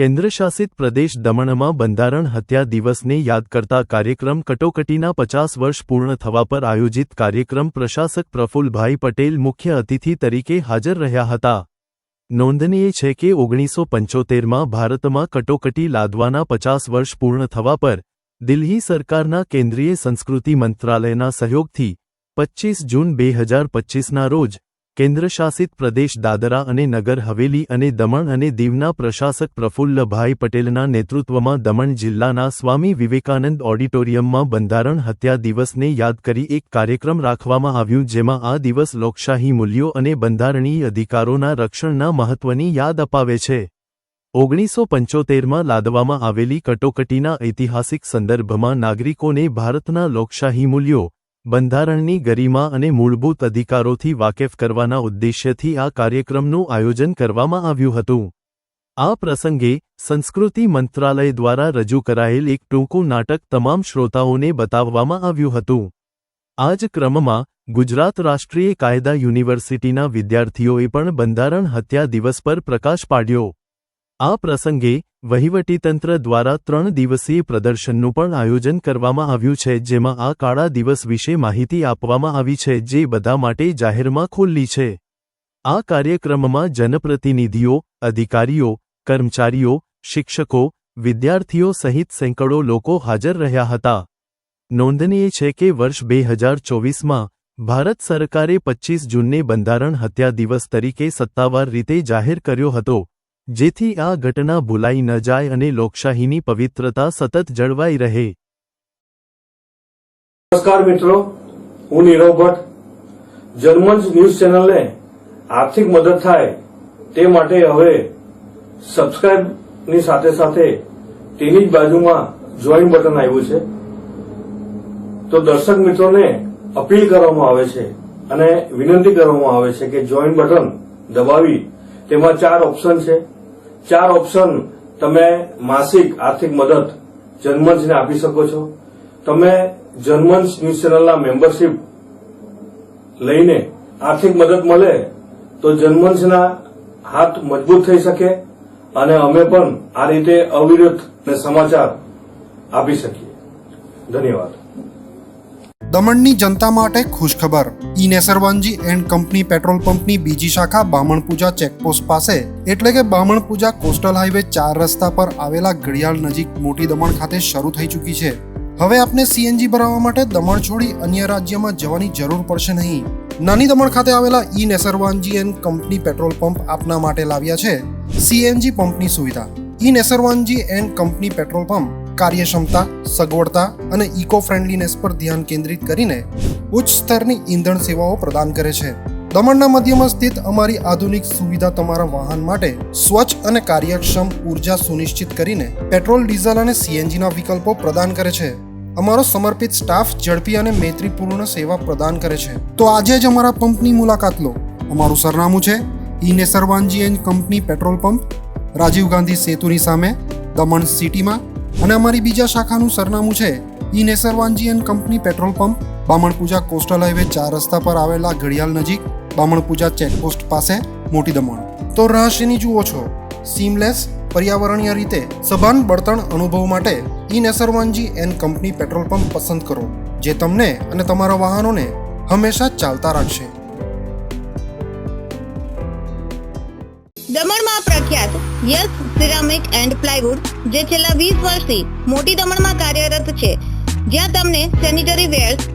કેન્દ્રશાસિત પ્રદેશ દમણમાં બંધારણ હત્યા દિવસને યાદ કરતા કાર્યક્રમ કટોકટીના પચાસ વર્ષ પૂર્ણ થવા પર આયોજિત કાર્યક્રમ પ્રશાસક પ્રફુલભાઈ પટેલ મુખ્ય અતિથિ તરીકે હાજર રહ્યા હતા. નોંધનીય છે કે ઓગણીસો પંચોતેરમાં ભારતમાં કટોકટી લાદવાના પચાસ વર્ષ પૂર્ણ થવા પર દિલ્હી સરકારના કેન્દ્રીય સંસ્કૃતિ મંત્રાલયના સહયોગથી પચ્ચીસ જૂન બે હજાર પચ્ચીસના રોજ કેન્દ્રશાસિત પ્રદેશ દાદરા અને નગર હવેલી અને દમણ અને દીવના પ્રશાસક પ્રફુલ્લભાઈ પટેલના નેતૃત્વમાં દમણ જિલ્લાના સ્વામી વિવેકાનંદ ઓડિટોરિયમમાં બંધારણ હત્યા દિવસને યાદ કરી એક કાર્યક્રમ રાખવામાં આવ્યું જેમાં આ દિવસ લોકશાહી મૂલ્યો અને બંધારણીય અધિકારોના રક્ષણના મહત્વની યાદ અપાવે છે. ઓગણીસો પંચોતેરમાં લાદવામાં આવેલી કટોકટીના ઐતિહાસિક સંદર્ભમાં નાગરિકોને ભારતના લોકશાહી મૂલ્યો બંધારણની ગરિમા અને મૂળભૂત અધિકારોથી વાકેફ કરવાના ઉદ્દેશ્યથી આ કાર્યક્રમનું આયોજન કરવામાં આવ્યું હતું. આ પ્રસંગે સંસ્કૃતિ મંત્રાલય દ્વારા રજૂ કરાયેલ એક ટૂંકું નાટક તમામ શ્રોતાઓને બતાવવામાં આવ્યું હતું. આ જ ક્રમમાં ગુજરાત રાષ્ટ્રીય કાયદા યુનિવર્સિટીના વિદ્યાર્થીઓએ પણ બંધારણ હત્યા દિવસ પર પ્રકાશ પાડ્યો. આ પ્રસંગે વહીવટીતંત્ર દ્વારા ત્રણ દિવસીય પ્રદર્શનનું પણ આયોજન કરવામાં આવ્યું છે, જેમાં આ કાળા દિવસ વિશે માહિતી આપવામાં આવી છે, જે બધા માટે જાહેરમાં ખુલ્લી છે. આ કાર્યક્રમમાં જનપ્રતિનિધિઓ, અધિકારીઓ, કર્મચારીઓ, શિક્ષકો, વિદ્યાર્થીઓ સહિત સેંકડો લોકો હાજર રહ્યા હતા. નોંધનીય છે કે વર્ષ બે હજાર ચોવીસમાં ભારત સરકારે પચ્ચીસ જૂનને બંધારણ હત્યા દિવસ તરીકે સત્તાવાર રીતે જાહેર કર્યો હતો. જેથી આ ઘટના ભૂલાઈ ન જાય અને લોકશાહીની પવિત્રતા સતત જળવાઈ રહે. નમસ્કાર મિત્રો, હું નીરવ ભટ્ટ. જર્મન્સ ન્યૂઝ ચેનલને આર્થિક મદદ થાય તે માટે હવે સબસ્ક્રાઇબની સાથે સાથે તેની જ બાજુમાં જોઈન બટન આવ્યું છે. તો દર્શક મિત્રોને અપીલ કરવામાં આવે છે અને વિનંતી કરવામાં આવે છે કે જોઈન બટન દબાવી. તેમાં ચાર ઓપ્શન છે. ચાર ઓપ્શન તમે માસિક આર્થિક મદદ જન્મંચને આપી શકો છો. તમે જર્મન્સ ન્યૂઝ ચેનલના મેમ્બરશીપ લઈને આર્થિક મદદ મળે તો જર્મન્સના હાથ મજબૂત થઈ શકે અને અમે પણ આ રીતે અવિરત સમાચાર આપી શકીએ. ધન્યવાદ. દમણની જનતા માટે ખુશખબર. E Nesarwanji and company petrol pump બીજી શાખા બામણપૂજા ચેકપોસ્ટ પાસે. એટલે કે બામણપૂજા કોસ્ટલ હાઈવે ચાર રસ્તા પર આવેલા ઘડિયાળ નજીક મોટી દમણ ખાતે શરૂ થઈ ચૂકી છે. હવે આપને સીએનજી ભરાવવા માટે દમણ છોડી અન્ય રાજ્યમાં જવાની જરૂર પડશે નહીં. નાની દમણ ખાતે આવેલા E Nesarwanji and company petrol pump આપના માટે લાવ્યા છે. સીએનજી પંપની સુવિધા. E Nesarwanji and company petrol pump કાર્યક્ષમતા, સગવડતા અને ઇકો ફ્રેન્ડલીનેસ પર ધ્યાન કેન્દ્રિત કરીને ઉચ્ચ સ્તરની ઈંધણ સેવાઓ પ્રદાન કરે છે. દમણના મધ્યમાં સ્થિત અમારી આધુનિક સુવિધા તમારા વાહન માટે સ્વચ્છ અને કાર્યક્ષમ ઊર્જા સુનિશ્ચિત કરીને પેટ્રોલ, ડીઝલ અને સીએનજીના વિકલ્પો પ્રદાન કરે છે. અમારો સમર્પિત સ્ટાફ ઝડપી અને મૈત્રીપૂર્ણ સેવા પ્રદાન કરે છે. તો આજે જ અમારા પંપની મુલાકાત લો. અમારું સરનામું છે ઈને સર્વાનજી and company petrol pump, Rajiv Gandhi સેતુની સામે, દમણ સિટીમાં. અને અમારી બીજા શાખાનું સરનામું છે E Nesarwanji and company petrol pump Bamanpuja coastal highway ચાર રસ્તા પર આવેલા ઘડિયાળ નજીક બામણપૂજા ચેકપોસ્ટ પાસે મોટી દમણ. તો રહસ્યની જુઓ છો. સીમલેસ પર્યાવરણીય રીતે સભાન બળતણ અનુભવ માટે E Nesarwanji and company petrol pump પસંદ કરો, જે તમને અને તમારા વાહનોને હંમેશા ચાલતા રાખશે. દમણમાં પ્રખ્યાત યસ સિરામિક એન્ડ પ્લાયવુડ, જે છેલ્લા વીસ વર્ષથી મોટી દમણમાં કાર્યરત છે, જ્યાં તમને sanitary wares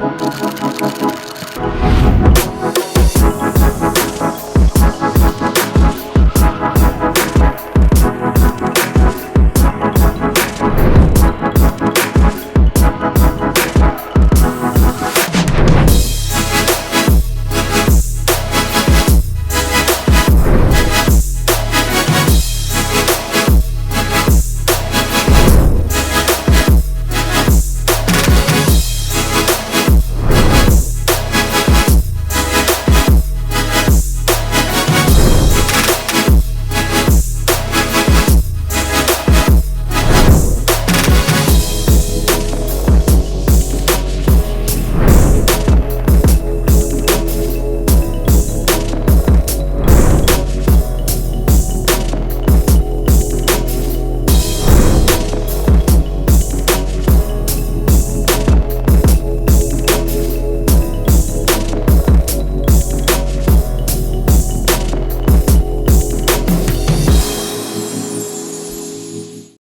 Thank you.